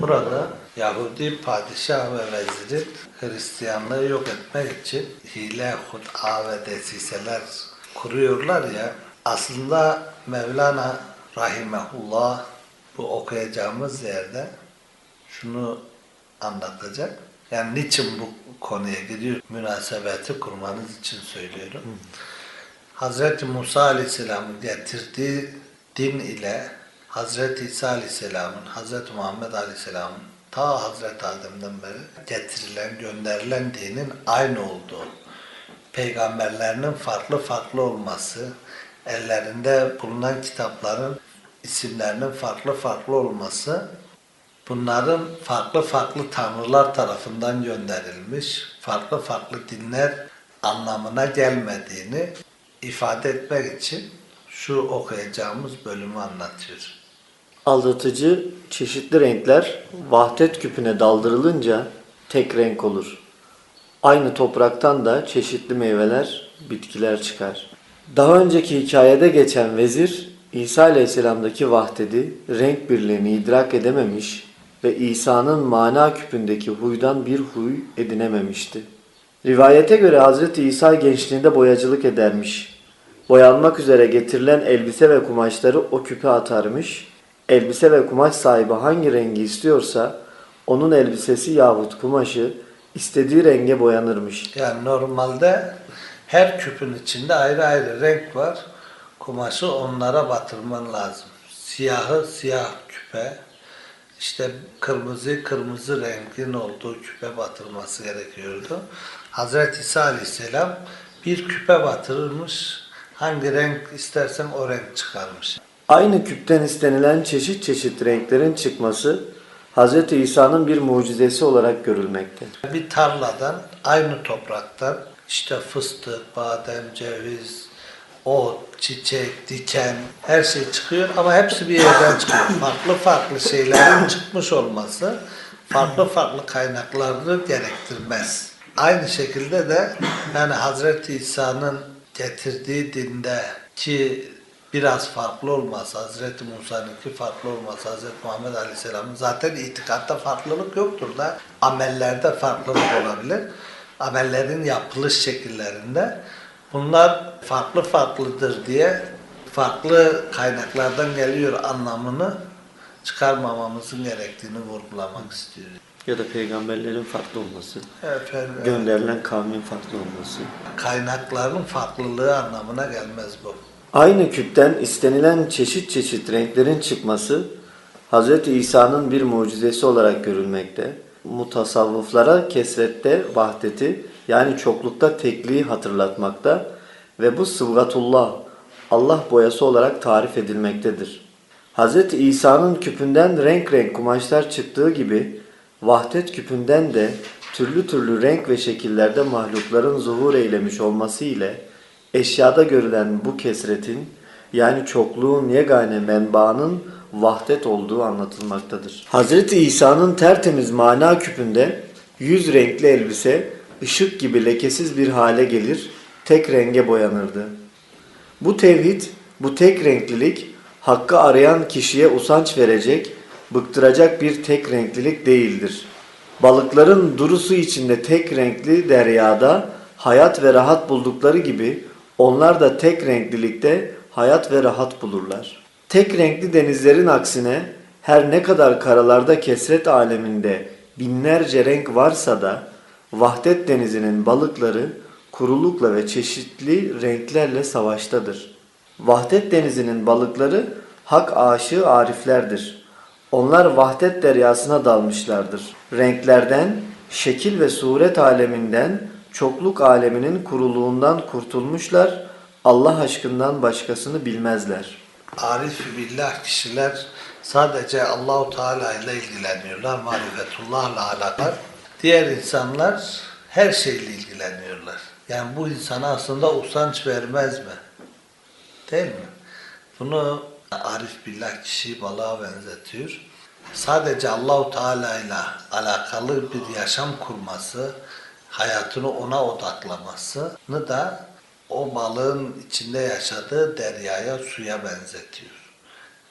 Burada Yahudi padişah ve veziri Hristiyanlığı yok etmek için hile, hud'a ve desiseler kuruyorlar ya. Aslında Mevlana Rahimehullah bu okuyacağımız yerde şunu anlatacak. Yani niçin bu konuya gidiyor? Münasebeti kurmanız için söylüyorum. Hazreti Musa Aleyhisselam'ın getirdiği din ile Hazreti İsa Aleyhisselam'ın, Hazreti Muhammed Aleyhisselam'ın ta Hazreti Adem'den beri getirilen, gönderilen dinin aynı olduğu, peygamberlerinin farklı farklı olması, ellerinde bulunan kitapların isimlerinin farklı farklı olması, bunların farklı farklı tanrılar tarafından gönderilmiş, farklı farklı dinler anlamına gelmediğini ifade etmek için şu okuyacağımız bölümü anlatıyor. Aldatıcı çeşitli renkler vahdet küpüne daldırılınca tek renk olur. Aynı topraktan da çeşitli meyveler, bitkiler çıkar. Daha önceki hikayede geçen vezir İsa Aleyhisselam'daki vahdedi, renk birliğini idrak edememiş ve İsa'nın mana küpündeki huydan bir huy edinememişti. Rivayete göre Hz. İsa gençliğinde boyacılık edermiş. Boyanmak üzere getirilen elbise ve kumaşları o küpe atarmış. Elbise ve kumaş sahibi hangi rengi istiyorsa onun elbisesi yahut kumaşı istediği renge boyanırmış. Yani normalde her küpün içinde ayrı ayrı renk var. Kumaşı onlara batırman lazım. Siyahı siyah küpe, işte kırmızı kırmızı rengin olduğu küpe batırması gerekiyordu. Hazreti İsa Aleyhisselam bir küpe batırırmış. Hangi renk istersen o renk çıkarmış. Aynı küpten istenilen çeşit çeşit renklerin çıkması Hz. İsa'nın bir mucizesi olarak görülmekte. Bir tarladan, aynı topraktan işte fıstık, badem, ceviz, ot, çiçek, diken her şey çıkıyor ama hepsi bir yerden çıkıyor. Farklı farklı şeylerin çıkmış olması farklı farklı kaynakları gerektirmez. Aynı şekilde de yani Hazreti İsa'nın getirdiği dinde ki biraz farklı olması, Hazreti Musa'nınki farklı olması, Hazreti Muhammed Aleyhisselam'ın zaten itikatta farklılık yoktur da amellerde farklılık olabilir. Amellerin yapılış şekillerinde bunlar farklı farklıdır diye farklı kaynaklardan geliyor anlamını çıkarmamamızın gerektiğini vurgulamak istiyorum. Ya da peygamberlerin farklı olması, Efendim, gönderilen kavmin farklı olması. kaynakların farklılığı anlamına gelmez bu. Aynı küpten istenilen çeşit çeşit renklerin çıkması Hz. İsa'nın bir mucizesi olarak görülmekte. Mutasavvıflara kesrette vahdeti yani çoklukta tekliği hatırlatmakta ve bu sıvgatullah Allah boyası olarak tarif edilmektedir. Hz. İsa'nın küpünden renk renk kumaşlar çıktığı gibi vahdet küpünden de türlü türlü renk ve şekillerde mahlukların zuhur eylemiş olması ile eşyada görülen bu kesretin yani çokluğun yegane menbaının vahdet olduğu anlatılmaktadır. Hz. İsa'nın tertemiz mana küpünde yüz renkli elbise ışık gibi lekesiz bir hale gelir, tek renge boyanırdı. Bu tevhid, bu tek renklilik hakkı arayan kişiye usanç verecek, bıktıracak bir tek renklilik değildir. Balıkların durusu içinde tek renkli deryada hayat ve rahat buldukları gibi onlar da tek renklilikte hayat ve rahat bulurlar. Tek renkli denizlerin aksine her ne kadar karalarda kesret aleminde binlerce renk varsa da vahdet denizinin balıkları kurulukla ve çeşitli renklerle savaştadır. Vahdet denizinin balıkları hak aşığı ariflerdir. Onlar vahdet deryasına dalmışlardır. Renklerden, şekil ve suret aleminden, çokluk aleminin kuruluğundan kurtulmuşlar, Allah aşkından başkasını bilmezler. Arif billah kişiler sadece Allahu Teala ile ilgileniyorlar, marifetullahla alakalı. Diğer insanlar her şeyle ilgileniyorlar. Yani bu insana aslında usanç vermez mi? Değil mi? Bunu Arif billah kişi balığa benzetiyor. Sadece Allahu Teala ile alakalı bir yaşam kurması, hayatını ona odaklamasını da o balığın içinde yaşadığı deryaya, suya benzetiyor.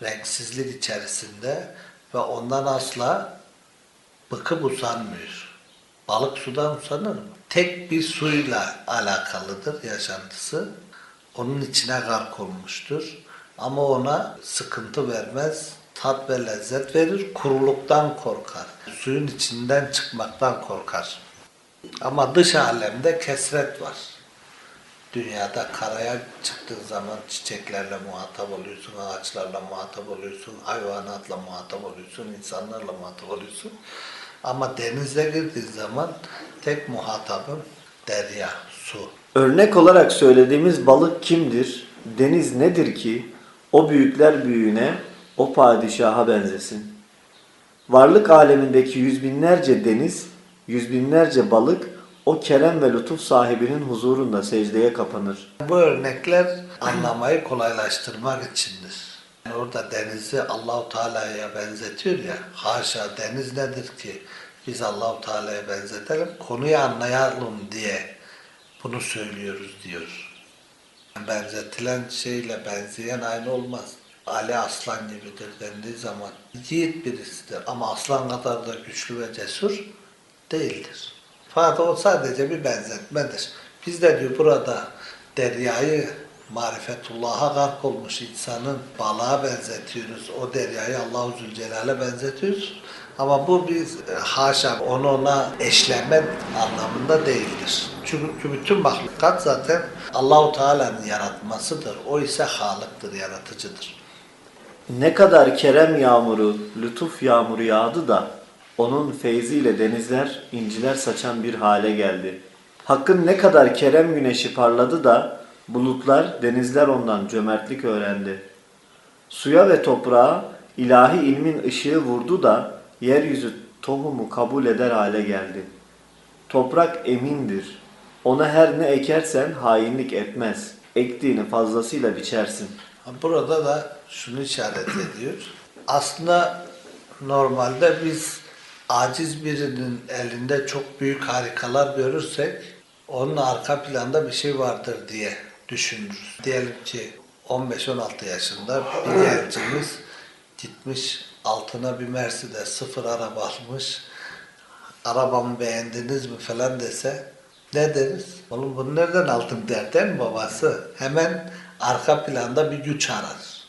Renksizlik içerisinde ve ondan asla bıkıp usanmıyor. Balık sudan usanır mı? Tek bir suyla alakalıdır yaşantısı. Onun içine gark olmuştur. Ama ona sıkıntı vermez, tat ve lezzet verir, kuruluktan korkar. Suyun içinden çıkmaktan korkar. Ama dış alemde kesret var. Dünyada karaya çıktığın zaman çiçeklerle muhatap oluyorsun, ağaçlarla muhatap oluyorsun, hayvanatla muhatap oluyorsun, insanlarla muhatap oluyorsun. Ama denize girdiğin zaman tek muhatabın derya, su. Örnek olarak söylediğimiz balık kimdir? Deniz nedir ki o büyükler büyüğüne, o padişaha benzesin? Varlık alemindeki yüz binlerce deniz, yüz binlerce balık o kerem ve lütuf sahibinin huzurunda secdeye kapanır. Bu örnekler anlamayı kolaylaştırmak içindir. Yani orada denizi Allahu Teala'ya benzetiyor ya. Haşa deniz nedir ki biz Allahu Teala'ya benzetelim, konuyu anlayalım diye bunu söylüyoruz diyor. Benzetilen şeyle benzeyen aynı olmaz. Ali aslan gibidir dendiği zaman yiğit birisidir ama aslan kadar da güçlü ve cesur değildir. Fakat o sadece bir benzetmedir. Biz de diyor burada deryayı marifetullah'a gark olmuş insanın balığa benzetiyoruz. O deryayı Allahu Zülcelal'e benzetiyoruz. Ama bu biz e, haşa onu ona eşleme anlamında değildir. Çünkü bütün mahlukat zaten Allahu Teala'nın yaratmasıdır. O ise Halık'tır, yaratıcıdır. Ne kadar kerem yağmuru, lütuf yağmuru yağdı da onun feyziyle denizler, inciler saçan bir hale geldi. Hakkın ne kadar kerem güneşi parladı da bulutlar, denizler ondan cömertlik öğrendi. Suya ve toprağa ilahi ilmin ışığı vurdu da yeryüzü tohumu kabul eder hale geldi. Toprak emindir. Ona her ne ekersen hainlik etmez. Ektiğini fazlasıyla biçersin. Burada da şunu işaret ediyor. Aslında normalde biz aciz birinin elinde çok büyük harikalar görürsek onun arka planda bir şey vardır diye düşünürüz. Diyelim ki 15-16 yaşında bir gencimiz gitmiş altına bir Mercedes sıfır araba almış. Arabamı beğendiniz mi falan dese ne deriz? Oğlum bunu nereden aldın der değil mi babası? Hemen arka planda bir güç arar.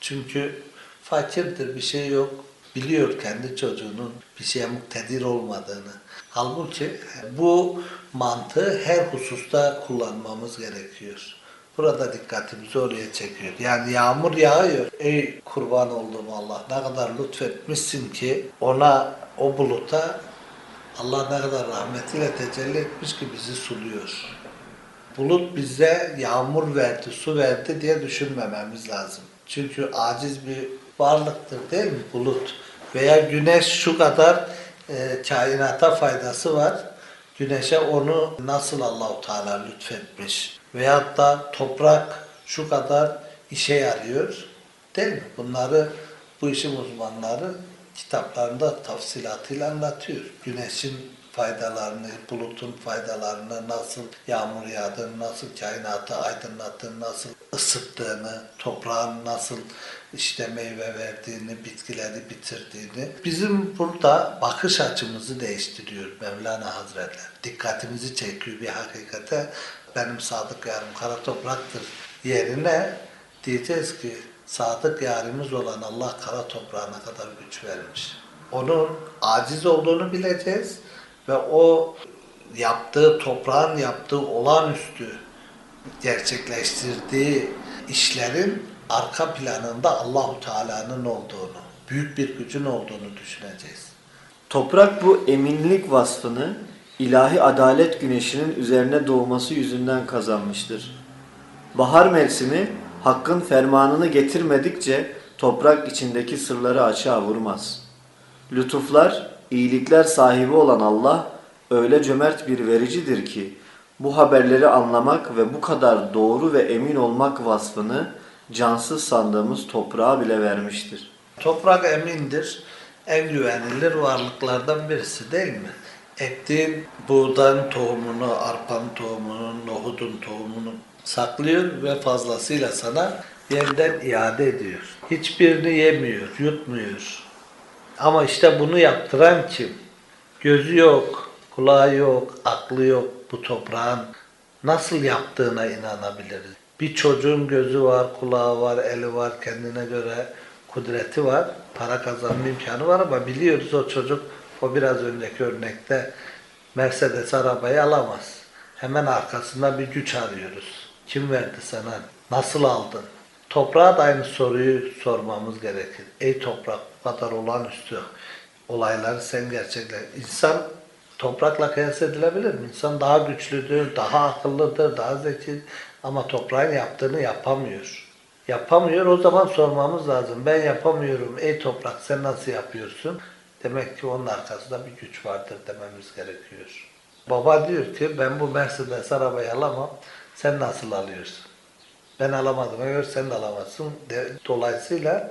Çünkü fakirdir, bir şey yok. Biliyor kendi çocuğunun bir şeye muktedir olmadığını. Halbuki bu mantığı her hususta kullanmamız gerekiyor. Burada dikkatimizi oraya çekiyor. Yani yağmur yağıyor. Ey kurban olduğum Allah ne kadar lütfetmişsin ki ona o buluta Allah ne kadar rahmetiyle tecelli etmiş ki bizi suluyor. Bulut bize yağmur verdi, su verdi diye düşünmememiz lazım. Çünkü aciz bir varlıktır değil mi bulut? Veya güneş şu kadar e, kainata faydası var. Güneşe onu nasıl Allahu Teala lütfetmiş. Veyahut da toprak şu kadar işe yarıyor. Değil mi? Bunları bu işin uzmanları kitaplarında tafsilatıyla anlatıyor. Güneşin faydalarını, bulutun faydalarını, nasıl yağmur yağdığını, nasıl kainatı aydınlattığını, nasıl ısıttığını, toprağın nasıl işte meyve verdiğini, bitkileri bitirdiğini. Bizim burada bakış açımızı değiştiriyor Mevlana Hazretleri. Dikkatimizi çekiyor bir hakikate. Benim sadık yarım kara topraktır yerine diyeceğiz ki sadık yarimiz olan Allah kara toprağına kadar güç vermiş. Onun aciz olduğunu bileceğiz ve o yaptığı toprağın yaptığı olağanüstü gerçekleştirdiği işlerin arka planında Allahu Teala'nın olduğunu, büyük bir gücün olduğunu düşüneceğiz. Toprak bu eminlik vasfını ilahi adalet güneşinin üzerine doğması yüzünden kazanmıştır. Bahar mevsimi hakkın fermanını getirmedikçe toprak içindeki sırları açığa vurmaz. Lütuflar, iyilikler sahibi olan Allah öyle cömert bir vericidir ki bu haberleri anlamak ve bu kadar doğru ve emin olmak vasfını cansız sandığımız toprağa bile vermiştir. Toprak emindir, en güvenilir varlıklardan birisi değil mi? Ektiğin buğdanın tohumunu, arpanın tohumunu, nohudun tohumunu saklıyor ve fazlasıyla sana yeniden iade ediyor. Hiçbirini yemiyor, yutmuyor. Ama işte bunu yaptıran kim? Gözü yok, kulağı yok, aklı yok bu toprağın nasıl yaptığına inanabiliriz. Bir çocuğun gözü var, kulağı var, eli var, kendine göre kudreti var, para kazanma imkanı var ama biliyoruz o çocuk o biraz önceki örnekte Mercedes arabayı alamaz. Hemen arkasında bir güç arıyoruz. Kim verdi sana? Nasıl aldın? Toprağa da aynı soruyu sormamız gerekir. Ey toprak bu kadar olağanüstü olayları sen gerçekle. İnsan toprakla kıyas edilebilir mi? İnsan daha güçlüdür, daha akıllıdır, daha zeki ama toprağın yaptığını yapamıyor. Yapamıyor o zaman sormamız lazım. Ben yapamıyorum ey toprak sen nasıl yapıyorsun? Demek ki onun arkasında bir güç vardır dememiz gerekiyor. Baba diyor ki ben bu Mercedes arabayı alamam. Sen nasıl alıyorsun? Ben alamadım. göre sen de alamazsın. Dolayısıyla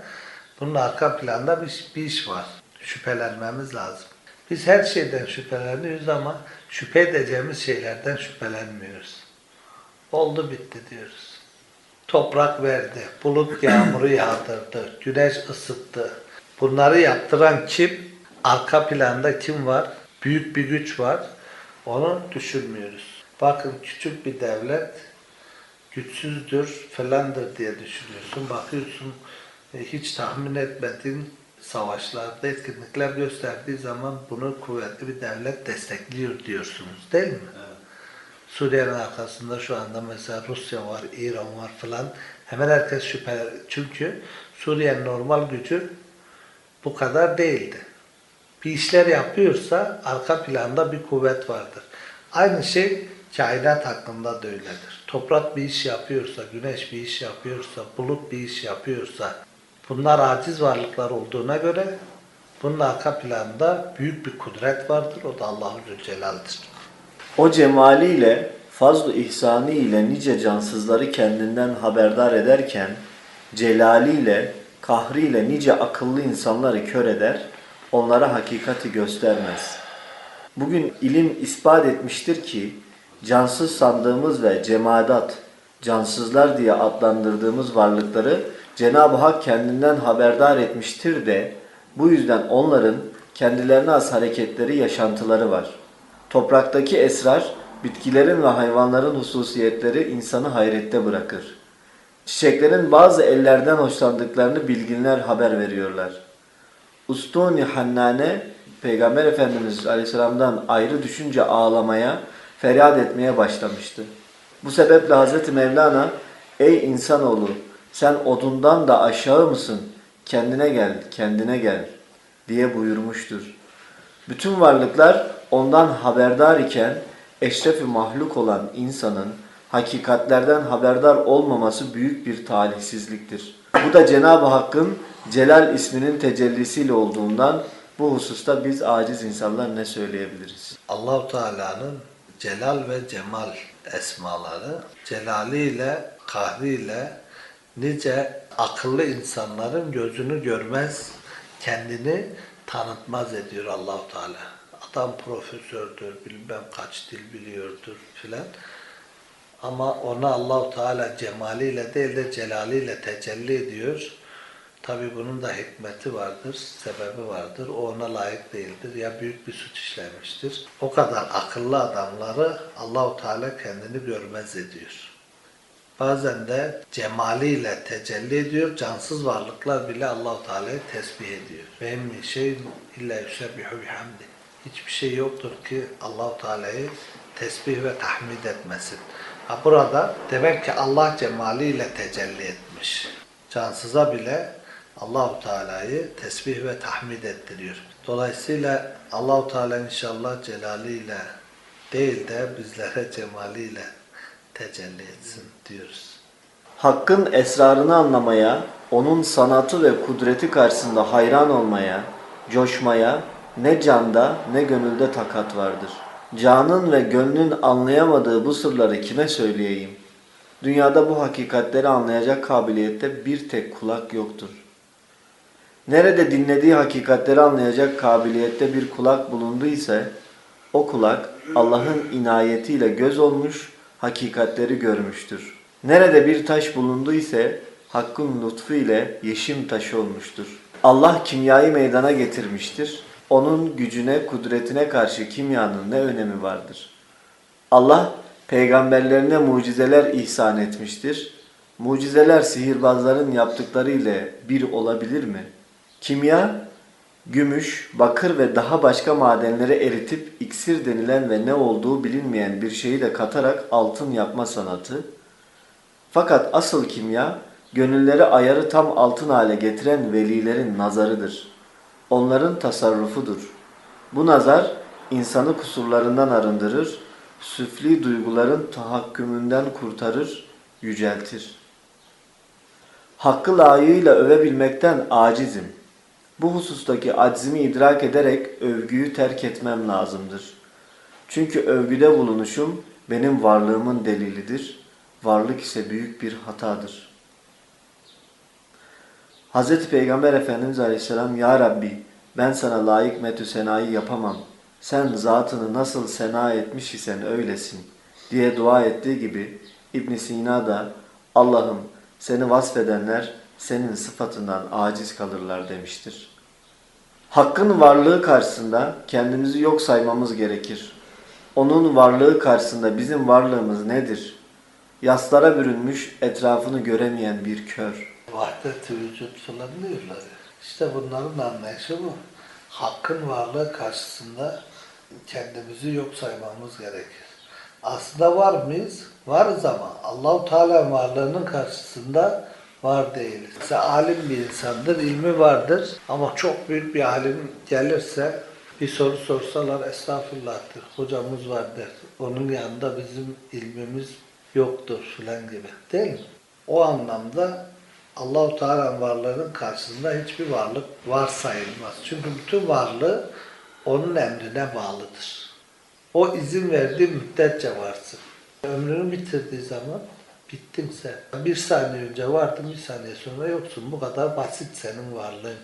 bunun arka planda bir, bir iş var. Şüphelenmemiz lazım. Biz her şeyden şüpheleniyoruz ama şüphe edeceğimiz şeylerden şüphelenmiyoruz. Oldu bitti diyoruz. Toprak verdi, bulut yağmuru yağdırdı, güneş ısıttı. Bunları yaptıran kim? Arka planda kim var? Büyük bir güç var. Onu düşünmüyoruz. Bakın küçük bir devlet güçsüzdür falandır diye düşünüyorsun. Bakıyorsun e, hiç tahmin etmediğin savaşlarda etkinlikler gösterdiği zaman bunu kuvvetli bir devlet destekliyor diyorsunuz değil mi? Suriye'nin arkasında şu anda mesela Rusya var, İran var falan. Hemen herkes şüphe. Çünkü Suriye'nin normal gücü bu kadar değildi. Bir işler yapıyorsa arka planda bir kuvvet vardır. Aynı şey kainat hakkında da öyledir. Toprak bir iş yapıyorsa, güneş bir iş yapıyorsa, bulut bir iş yapıyorsa bunlar aciz varlıklar olduğuna göre bunun arka planda büyük bir kudret vardır. O da Allahu Zülcelal'dir. O cemaliyle, fazl-ı ihsanı ile nice cansızları kendinden haberdar ederken, celaliyle, kahriyle nice akıllı insanları kör eder, onlara hakikati göstermez. Bugün ilim ispat etmiştir ki, cansız sandığımız ve cemadat, cansızlar diye adlandırdığımız varlıkları Cenab-ı Hak kendinden haberdar etmiştir de, bu yüzden onların kendilerine az hareketleri, yaşantıları var. Topraktaki esrar, bitkilerin ve hayvanların hususiyetleri insanı hayrette bırakır. Çiçeklerin bazı ellerden hoşlandıklarını bilginler haber veriyorlar. Ustuni Hannane, Peygamber Efendimiz Aleyhisselam'dan ayrı düşünce ağlamaya, feryat etmeye başlamıştı. Bu sebeple Hazreti Mevlana, ey insanoğlu sen odundan da aşağı mısın? Kendine gel, kendine gel diye buyurmuştur. Bütün varlıklar ondan haberdar iken eşrefi mahluk olan insanın hakikatlerden haberdar olmaması büyük bir talihsizliktir. Bu da Cenab-ı Hakk'ın Celal isminin tecellisiyle olduğundan bu hususta biz aciz insanlar ne söyleyebiliriz? Allahu Teala'nın celal ve cemal esmaları celaliyle, kahriyle nice akıllı insanların gözünü görmez, kendini tanıtmaz ediyor Allahu Teala. Adam profesördür, bilmem kaç dil biliyordur filan. Ama ona Allahu Teala cemaliyle değil de celaliyle tecelli ediyor. Tabi bunun da hikmeti vardır, sebebi vardır. O ona layık değildir ya büyük bir suç işlemiştir. O kadar akıllı adamları Allahu Teala kendini görmez ediyor. Bazen de cemaliyle tecelli ediyor. Cansız varlıklar bile Allahu Teala'yı tesbih ediyor. Ve emmi şey illa yusebbihu bihamdi. Hiçbir şey yoktur ki Allahu Teala'yı tesbih ve tahmid etmesin. Ha burada demek ki Allah cemaliyle tecelli etmiş. Cansıza bile Allahu Teala'yı tesbih ve tahmid ettiriyor. Dolayısıyla Allahu Teala inşallah celaliyle değil de bizlere cemaliyle tecelli etsin diyoruz. Hakkın esrarını anlamaya, onun sanatı ve kudreti karşısında hayran olmaya, coşmaya ne canda ne gönülde takat vardır. Canın ve gönlün anlayamadığı bu sırları kime söyleyeyim? Dünyada bu hakikatleri anlayacak kabiliyette bir tek kulak yoktur. Nerede dinlediği hakikatleri anlayacak kabiliyette bir kulak bulunduysa, o kulak Allah'ın inayetiyle göz olmuş, hakikatleri görmüştür. Nerede bir taş bulundu ise Hakk'ın lütfu ile yeşim taşı olmuştur. Allah kimyayı meydana getirmiştir. onun gücüne, kudretine karşı kimyanın ne önemi vardır? Allah peygamberlerine mucizeler ihsan etmiştir. Mucizeler sihirbazların yaptıkları ile bir olabilir mi? Kimya, gümüş, bakır ve daha başka madenleri eritip iksir denilen ve ne olduğu bilinmeyen bir şeyi de katarak altın yapma sanatı. Fakat asıl kimya, gönülleri ayarı tam altın hale getiren velilerin nazarıdır. Onların tasarrufudur. Bu nazar insanı kusurlarından arındırır, süfli duyguların tahakkümünden kurtarır, yüceltir. Hakkı layığıyla övebilmekten acizim. Bu husustaki aczimi idrak ederek övgüyü terk etmem lazımdır. Çünkü övgüde bulunuşum benim varlığımın delilidir. Varlık ise büyük bir hatadır. Hz. Peygamber Efendimiz Aleyhisselam Ya Rabbi ben sana layık metü senayı yapamam. Sen zatını nasıl sena etmiş isen öylesin diye dua ettiği gibi İbn Sina da Allah'ım seni vasfedenler senin sıfatından aciz kalırlar demiştir. Hakkın varlığı karşısında kendimizi yok saymamız gerekir. Onun varlığı karşısında bizim varlığımız nedir? Yaslara bürünmüş, etrafını göremeyen bir kör. Vahdet-i vücut falan diyorlar. İşte bunların anlayışı bu. Hakkın varlığı karşısında kendimizi yok saymamız gerekir. Aslında var mıyız? Varız ama Allahu Teala varlığının karşısında var değiliz. Mesela alim bir insandır, ilmi vardır ama çok büyük bir alim gelirse bir soru sorsalar estağfurullah'tır, hocamız var der. Onun yanında bizim ilmimiz yoktur filan gibi. Değil mi? O anlamda Allahu Teala'nın varlığının karşısında hiçbir varlık varsayılmaz. Çünkü bütün varlığı onun emrine bağlıdır. O izin verdiği müddetçe varsın. Ömrünü bitirdiği zaman bittin sen. Bir saniye önce vardın, bir saniye sonra yoksun. Bu kadar basit senin varlığın.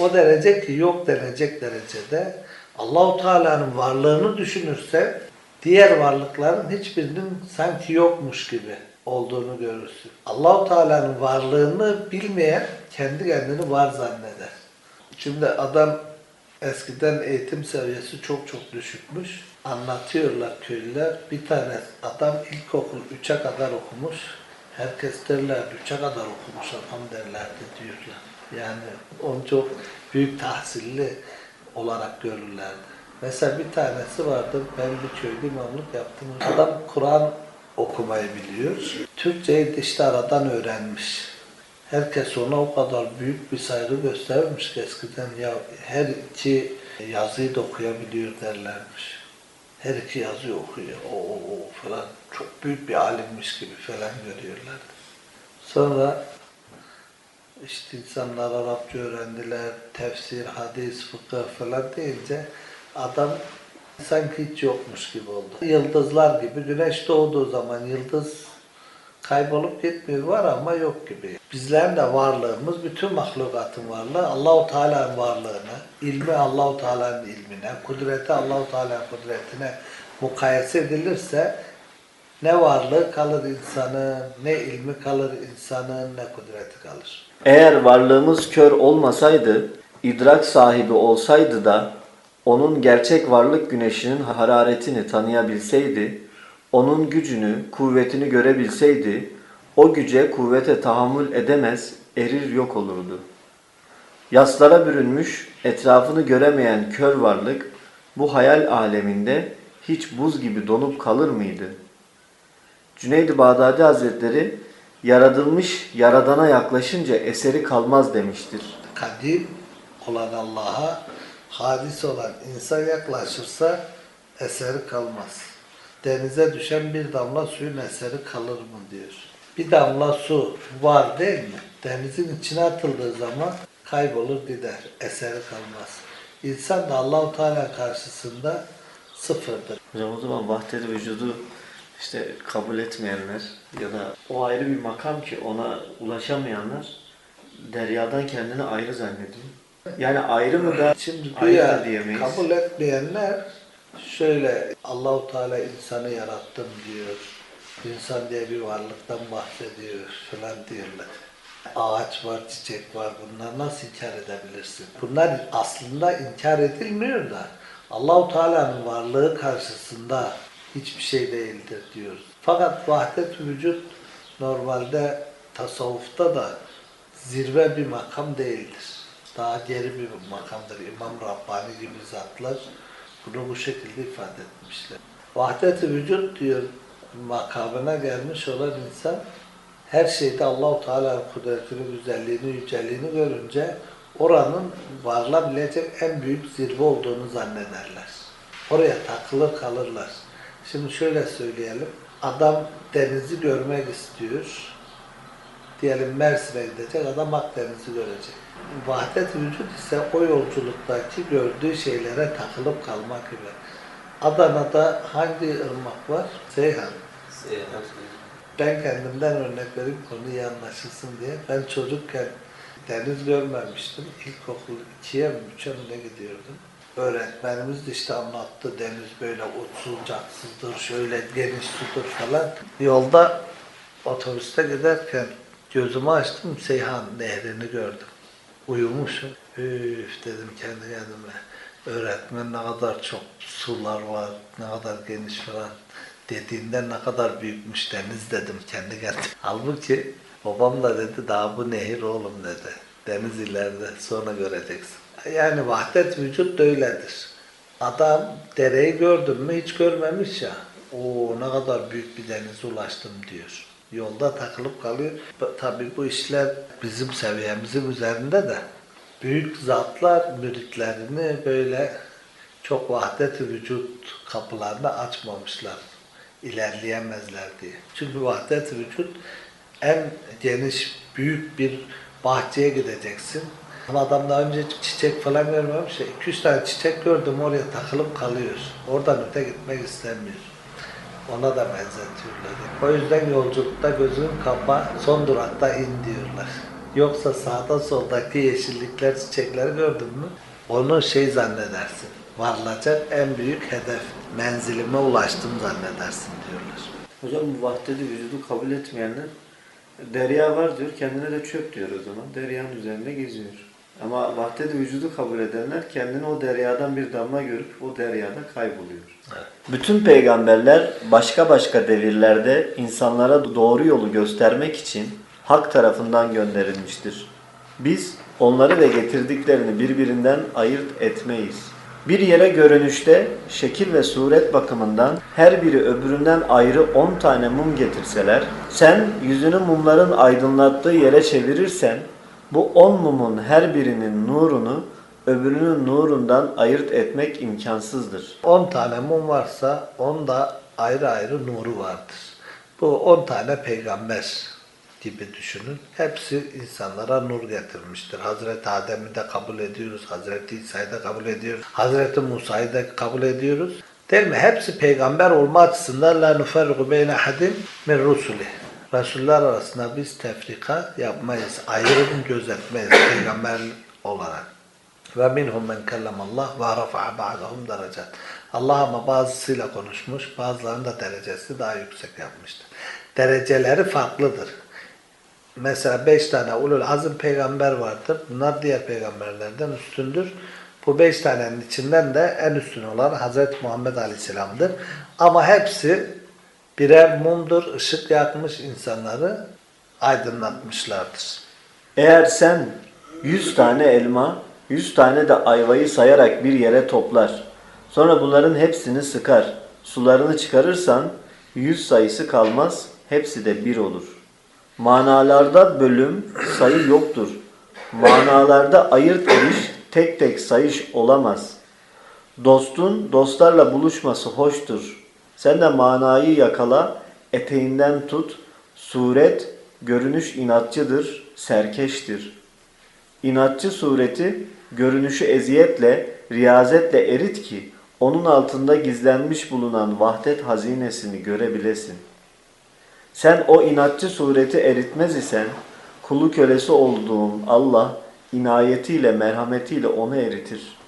O derece ki yok denecek derecede Allahu Teala'nın varlığını düşünürse diğer varlıkların hiçbirinin sanki yokmuş gibi olduğunu görürsün. Allahu Teala'nın varlığını bilmeyen kendi kendini var zanneder. Şimdi adam eskiden eğitim seviyesi çok çok düşükmüş. Anlatıyorlar köylüler. Bir tane adam ilkokul 3'e kadar okumuş. Herkes derler 3'e kadar okumuş adam derlerdi diyorlar. Yani onu çok büyük tahsilli olarak görürlerdi. Mesela bir tanesi vardı, ben bir köyde imamlık yaptım. Adam Kur'an okumayı biliyor. Türkçeyi aradan öğrenmiş. Herkes ona o kadar büyük bir saygı göstermiş ki eskiden ya her iki yazıyı da okuyabiliyor derlermiş. Her iki yazıyı okuyor. O, o, o falan. Çok büyük bir alimmiş gibi falan görüyorlardı. Sonra işte insanlar Arapça öğrendiler, tefsir, hadis, fıkıh falan deyince adam sanki hiç yokmuş gibi oldu. Yıldızlar gibi güneş doğduğu zaman yıldız kaybolup gitmiyor var ama yok gibi. Bizlerin de varlığımız, bütün mahlukatın varlığı Allahu Teala'nın varlığına, ilmi Allahu Teala'nın ilmine, kudreti Allahu Teala'nın kudretine mukayese edilirse ne varlığı kalır insanın, ne ilmi kalır insanın, ne kudreti kalır. Eğer varlığımız kör olmasaydı, idrak sahibi olsaydı da onun gerçek varlık güneşinin hararetini tanıyabilseydi, onun gücünü, kuvvetini görebilseydi, o güce, kuvvete tahammül edemez, erir yok olurdu. Yaslara bürünmüş, etrafını göremeyen kör varlık, bu hayal aleminde hiç buz gibi donup kalır mıydı? Cüneyd-i Bağdadi Hazretleri, yaratılmış yaradana yaklaşınca eseri kalmaz demiştir. kadim olan Allah'a hadis olan insan yaklaşırsa eseri kalmaz. Denize düşen bir damla suyun eseri kalır mı diyor. Bir damla su var değil mi? Denizin içine atıldığı zaman kaybolur gider. Eseri kalmaz. İnsan da Allahu Teala karşısında sıfırdır. Hocam o zaman vahdet vücudu işte kabul etmeyenler ya da o ayrı bir makam ki ona ulaşamayanlar deryadan kendini ayrı zannediyor. Yani ayrı mı da Şimdi ayrı da diyemeyiz. kabul etmeyenler şöyle Allahu Teala insanı yarattım diyor. İnsan diye bir varlıktan bahsediyor falan diyorlar. Ağaç var, çiçek var. Bunlar nasıl inkar edebilirsin? Bunlar aslında inkar edilmiyor da Allahu Teala'nın varlığı karşısında hiçbir şey değildir diyoruz. Fakat vahdet vücut normalde tasavvufta da zirve bir makam değildir. Daha geri bir makamdır. İmam Rabbani gibi zatlar bunu bu şekilde ifade etmişler. Vahdet-i vücut diyor makamına gelmiş olan insan her şeyde Allahu Teala'nın kudretini, güzelliğini, yüceliğini görünce oranın varılabilecek en büyük zirve olduğunu zannederler. Oraya takılır kalırlar. Şimdi şöyle söyleyelim. Adam denizi görmek istiyor. Diyelim Mersin'e gidecek, adam Akdeniz'i görecek. Vahdet vücut ise o yolculuktaki gördüğü şeylere takılıp kalmak gibi. Adana'da hangi ırmak var? Seyhan. Ben kendimden örnek vereyim konu iyi anlaşılsın diye. Ben çocukken deniz görmemiştim. İlkokul 2'ye mi 3'e mi ne gidiyordum. Öğretmenimiz de işte anlattı deniz böyle uçsuz caksızdır, şöyle geniş sudur falan. Yolda otobüste giderken gözümü açtım Seyhan Nehri'ni gördüm. Uyumuşum. Üf dedim kendi kendime. Öğretmen ne kadar çok sular var, ne kadar geniş falan dediğinde ne kadar büyükmüş deniz dedim kendi kendime. Halbuki babam da dedi daha bu nehir oğlum dedi. Deniz ileride sonra göreceksin. Yani vahdet vücut da öyledir. Adam dereyi gördün mü hiç görmemiş ya. O ne kadar büyük bir denize ulaştım diyor. Yolda takılıp kalıyor. Tabii bu işler bizim seviyemizin üzerinde de büyük zatlar müritlerini böyle çok vahdet vücut kapılarını açmamışlar. ilerleyemezler diye. Çünkü vahdet vücut en geniş büyük bir bahçeye gideceksin. Ama adam daha önce çiçek falan görmemiş ya. 200 tane çiçek gördüm oraya takılıp kalıyor. Oradan öte gitmek istemiyor. Ona da benzetiyorlar. O yüzden yolculukta gözün kapa, son durakta in diyorlar. Yoksa sağda soldaki yeşillikler, çiçekleri gördün mü? Onu şey zannedersin. Varılacak en büyük hedef. Menzilime ulaştım zannedersin diyorlar. Hocam bu vahdedi vücudu kabul etmeyenler derya var diyor, kendine de çöp diyor o zaman. Deryanın üzerinde geziyor. Ama vahdedi vücudu kabul edenler kendini o deryadan bir damla görüp o deryada kayboluyor. Bütün peygamberler başka başka devirlerde insanlara doğru yolu göstermek için hak tarafından gönderilmiştir. Biz onları ve getirdiklerini birbirinden ayırt etmeyiz. Bir yere görünüşte şekil ve suret bakımından her biri öbüründen ayrı 10 tane mum getirseler, sen yüzünü mumların aydınlattığı yere çevirirsen, bu 10 mumun her birinin nurunu öbürünün nurundan ayırt etmek imkansızdır. 10 tane mum varsa 10 da ayrı ayrı nuru vardır. Bu 10 tane peygamber gibi düşünün. Hepsi insanlara nur getirmiştir. Hazreti Adem'i de kabul ediyoruz, Hazreti İsa'yı da kabul ediyoruz, Hazreti Musa'yı da kabul ediyoruz. Değil mi? Hepsi peygamber olma açısından la nuferriku beyne hadin min rusuli. Resuller arasında biz tefrika yapmayız, ayrım gözetmeyiz peygamber olarak. Ve minhum men kellamallah ve rafa'a ba'dahum derecet. Allah ama bazısıyla konuşmuş, bazılarının da derecesi daha yüksek yapmıştır. Dereceleri farklıdır. Mesela beş tane ulul azim peygamber vardır. Bunlar diğer peygamberlerden üstündür. Bu beş tanenin içinden de en üstün olan Hazreti Muhammed Aleyhisselam'dır. Ama hepsi birer mumdur, ışık yakmış insanları aydınlatmışlardır. Eğer sen 100 tane elma, 100 tane de ayvayı sayarak bir yere toplar, sonra bunların hepsini sıkar, sularını çıkarırsan 100 sayısı kalmaz, hepsi de bir olur. Manalarda bölüm, sayı yoktur. Manalarda ayırt ediş, tek tek sayış olamaz. Dostun dostlarla buluşması hoştur. Sen de manayı yakala, eteğinden tut. Suret, görünüş inatçıdır, serkeştir. İnatçı sureti, görünüşü eziyetle, riyazetle erit ki, onun altında gizlenmiş bulunan vahdet hazinesini görebilesin. Sen o inatçı sureti eritmez isen, kulu kölesi olduğun Allah, inayetiyle, merhametiyle onu eritir.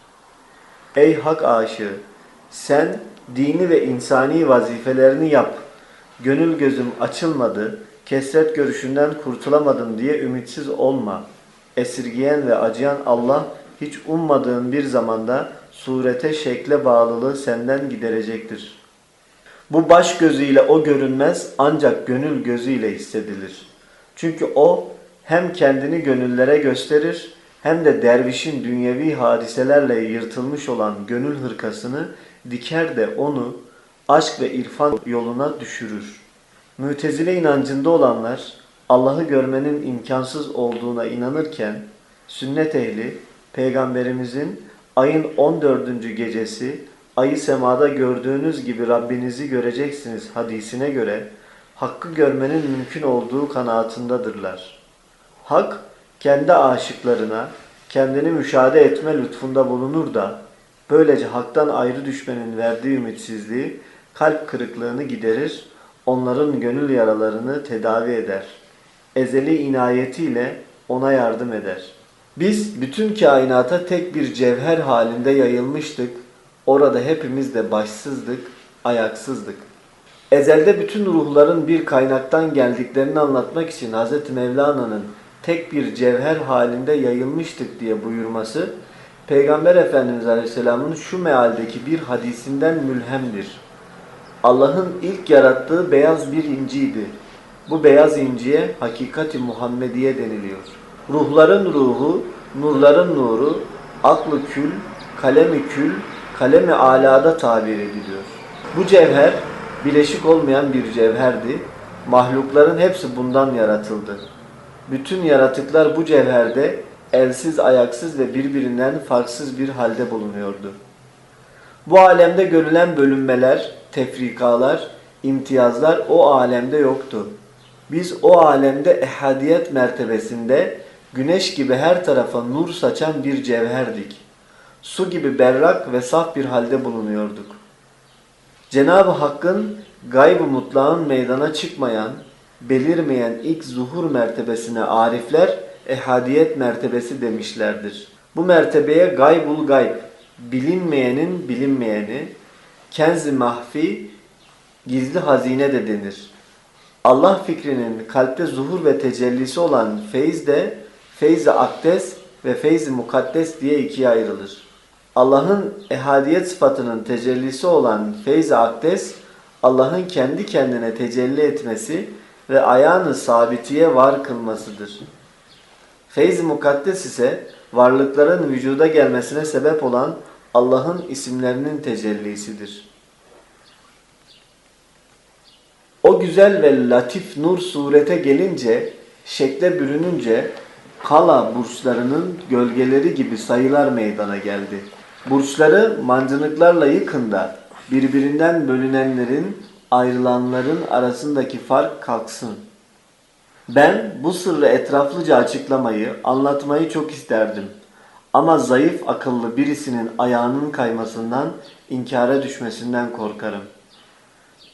Ey hak aşığı! Sen dini ve insani vazifelerini yap. Gönül gözüm açılmadı, kesret görüşünden kurtulamadım diye ümitsiz olma. Esirgiyen ve acıyan Allah hiç ummadığın bir zamanda surete şekle bağlılığı senden giderecektir. Bu baş gözüyle o görünmez ancak gönül gözüyle hissedilir. Çünkü o hem kendini gönüllere gösterir hem de dervişin dünyevi hadiselerle yırtılmış olan gönül hırkasını diker de onu aşk ve irfan yoluna düşürür. Mütezile inancında olanlar Allah'ı görmenin imkansız olduğuna inanırken sünnet ehli peygamberimizin ayın 14. gecesi ayı semada gördüğünüz gibi Rabbinizi göreceksiniz hadisine göre hakkı görmenin mümkün olduğu kanaatindadırlar. Hak kendi aşıklarına kendini müşahede etme lütfunda bulunur da böylece haktan ayrı düşmenin verdiği ümitsizliği kalp kırıklığını giderir, onların gönül yaralarını tedavi eder. Ezeli inayetiyle ona yardım eder. Biz bütün kainata tek bir cevher halinde yayılmıştık. Orada hepimiz de başsızdık, ayaksızdık. Ezelde bütün ruhların bir kaynaktan geldiklerini anlatmak için Hz. Mevlana'nın tek bir cevher halinde yayılmıştık diye buyurması Peygamber Efendimiz Aleyhisselam'ın şu mealdeki bir hadisinden mülhemdir. Allah'ın ilk yarattığı beyaz bir inciydi. Bu beyaz inciye hakikati Muhammediye deniliyor. Ruhların ruhu, nurların nuru, aklı kül, kalemi kül, kalemi alada tabir ediliyor. Bu cevher bileşik olmayan bir cevherdi. Mahlukların hepsi bundan yaratıldı. Bütün yaratıklar bu cevherde elsiz, ayaksız ve birbirinden farksız bir halde bulunuyordu. Bu alemde görülen bölünmeler, tefrikalar, imtiyazlar o alemde yoktu. Biz o alemde ehadiyet mertebesinde güneş gibi her tarafa nur saçan bir cevherdik. Su gibi berrak ve saf bir halde bulunuyorduk. Cenab-ı Hakk'ın gayb-ı mutlağın meydana çıkmayan, belirmeyen ilk zuhur mertebesine arifler ehadiyet mertebesi demişlerdir. Bu mertebeye gaybul gayb, bilinmeyenin bilinmeyeni, kenz-i mahfi, gizli hazine de denir. Allah fikrinin kalpte zuhur ve tecellisi olan feyz de feyz-i akdes ve feyz-i mukaddes diye ikiye ayrılır. Allah'ın ehadiyet sıfatının tecellisi olan feyz-i akdes, Allah'ın kendi kendine tecelli etmesi ve ayağını sabitiye var kılmasıdır. Feyz-i mukaddes ise varlıkların vücuda gelmesine sebep olan Allah'ın isimlerinin tecellisidir. O güzel ve latif nur surete gelince, şekle bürününce kala burçlarının gölgeleri gibi sayılar meydana geldi. Burçları mancınıklarla yıkında birbirinden bölünenlerin, ayrılanların arasındaki fark kalksın. Ben bu sırrı etraflıca açıklamayı, anlatmayı çok isterdim. Ama zayıf akıllı birisinin ayağının kaymasından, inkara düşmesinden korkarım.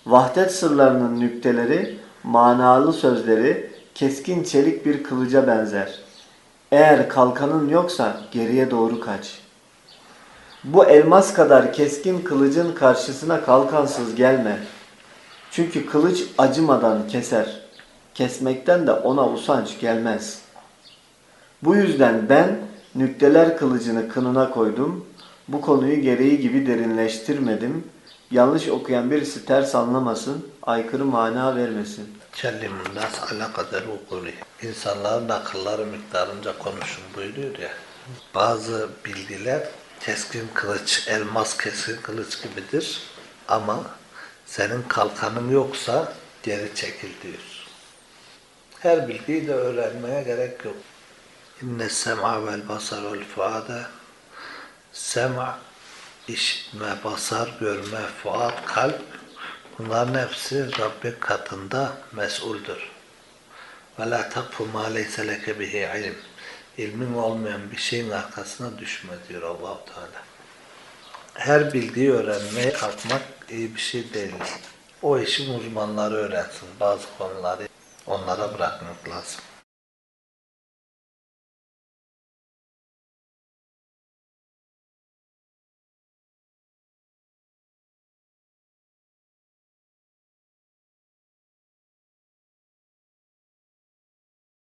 Vahdet sırlarının nükteleri, manalı sözleri keskin çelik bir kılıca benzer. Eğer kalkanın yoksa geriye doğru kaç. Bu elmas kadar keskin kılıcın karşısına kalkansız gelme. Çünkü kılıç acımadan keser. Kesmekten de ona usanç gelmez. Bu yüzden ben nükteler kılıcını kınına koydum. Bu konuyu gereği gibi derinleştirmedim. Yanlış okuyan birisi ters anlamasın, aykırı mana vermesin. Kellimun nas ala kadar ukuli. İnsanların akılları miktarınca konuşun buyuruyor ya. Bazı bilgiler keskin kılıç, elmas keskin kılıç gibidir. Ama senin kalkanın yoksa geri çekil diyor. Her bilgiyi de öğrenmeye gerek yok. İnne sem'a vel basar vel fuade Sem'a işitme, basar, görme, fuat, kalp bunların hepsi Rabbi katında mesuldür. Ve la takfu ma leyse leke bihi ilim. İlmin olmayan bir şeyin arkasına düşme diyor Allahu Teala. Her bildiği öğrenmeye kalkmak iyi bir şey değil. O işin uzmanları öğrensin bazı konuları. Onlara bırakmak lazım.